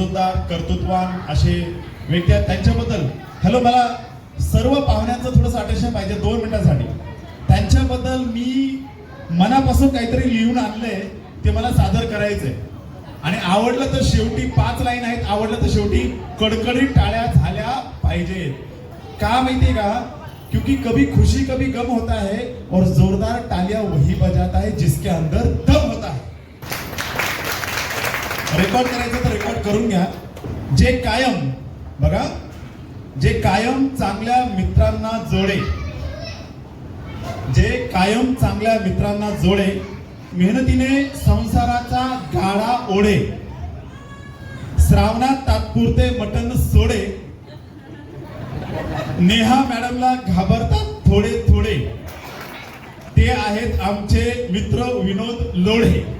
समजूतदार कर्तृत्वान असे व्यक्ती आहेत त्यांच्याबद्दल. हॅलो मला सर्व पाहुण्यांचं थोडंसं अटेन्शन पाहिजे दोन मिनिटांसाठी. त्यांच्याबद्दल मी मनापासून काहीतरी लिहून आणलंय ते मला सादर करायचंय. आणि आवडलं तर शेवटी पाच लाईन आहेत आवडलं तर शेवटी कडकडीत टाळ्या झाल्या पाहिजेत. का माहितीये का? क्योंकि कभी खुशी कभी गम होता है और जोरदार टालिया वही बजाता है जिसके अंदर दम होता है. रेकॉर्ड करायचं तर करून घ्या. जे कायम बघा जे कायम चांगल्या मित्रांना जोडे. जे कायम चांगल्या मित्रांना जोडे मेहनतीने संसाराचा गाडा ओढे. श्रावणात तात्पुरते मटण सोडे. नेहा मॅडमला घाबरतात थोडे थोडे. ते आहेत आमचे मित्र विनोद लोढे.